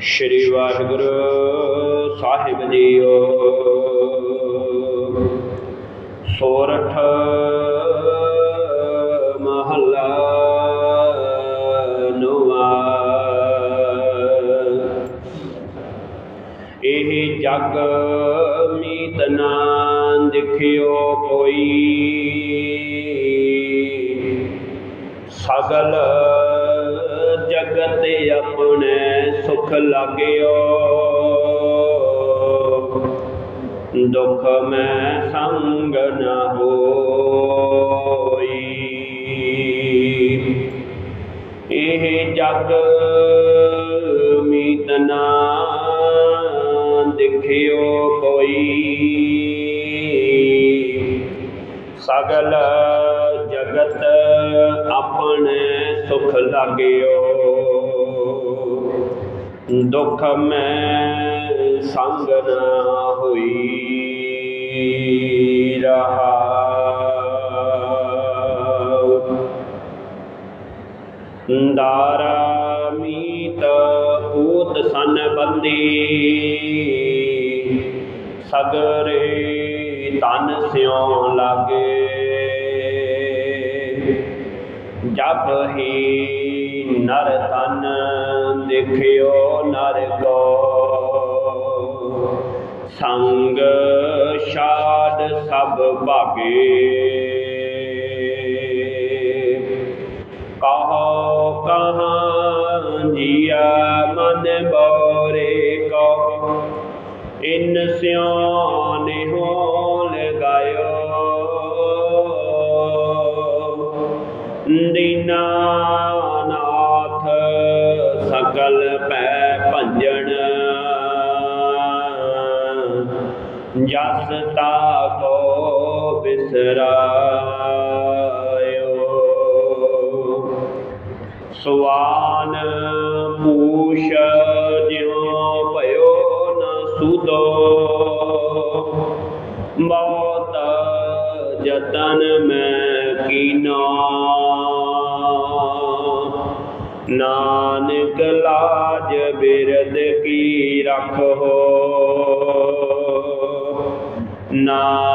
ਸ਼੍ਰੀ ਵਾਹਿਗੁਰੂ ਸਾਹਿਬ JIO. ਸੋਰਠ ਮਹੱਲਾ ਨੌਵਾਂ। ਇਹ ਜਗ ਮੀਤ ਨਾ ਦਿਖਿਓ ਕੋਈ। ਸਗਲ ਜਗਤ ਆਪਣੇ ਸੁਖ ਲਾਗਿਓ। ਦੁਖ ਮੈਂ ਸੰਗ ਨਾ ਹੋਈ। ਇਹ ਜਗ ਮੀਤ ਨਾ ਦਿਖਿਓ ਕੋਈ। ਸਗਲ ਜਗਤ ਆਪਣੇ ਸੁਖ ਲਾਗਿਓ। ਦੁਖ ਮੈਂ ਸੰਗ ਨਾ ਹੋਈ ਰਹਾ। ਦਾਰਾ ਮੀਤ ਊਤ ਸਨ ਬੰਦੀ। ਸਗਰੇ ਤਨ ਸਿਉ ਲਾਗੇ। ਜਪ ਹੀ ਨਰ ਤਨ ਦੇਖਿਓ ਨਰ ਕੋ ਸੰਗ ਛਾੜ ਸਭ ਭਾਗੇ। ਕਹੋ ਕਹਾਂ ਜੀਆ ਮਨ ਬੋਰੇ ਕੋ। ਇਨ ਸਿਉ ਨਿਹੋ ਲਗਾਇਓ ਦੀਨਾਨਾਥ ਸਕਲ ਪੈ ਭੰਜਨ। ਜਸ ਤਾ ਕੋ ਬਿਸਰਾਇਓ। ਸਵਾਨ ਪੂਸ਼ ਜਿਉ ਭਇਓ ਨ ਸੁਦੋ। ਬਹੁਤ ਜਤਨ ਮੈਂ ਕੀਨਾ। ਨਾਨਕ ਲਾਜ ਬਿਰਦ ਕੀ ਰਖੋ ਨਾ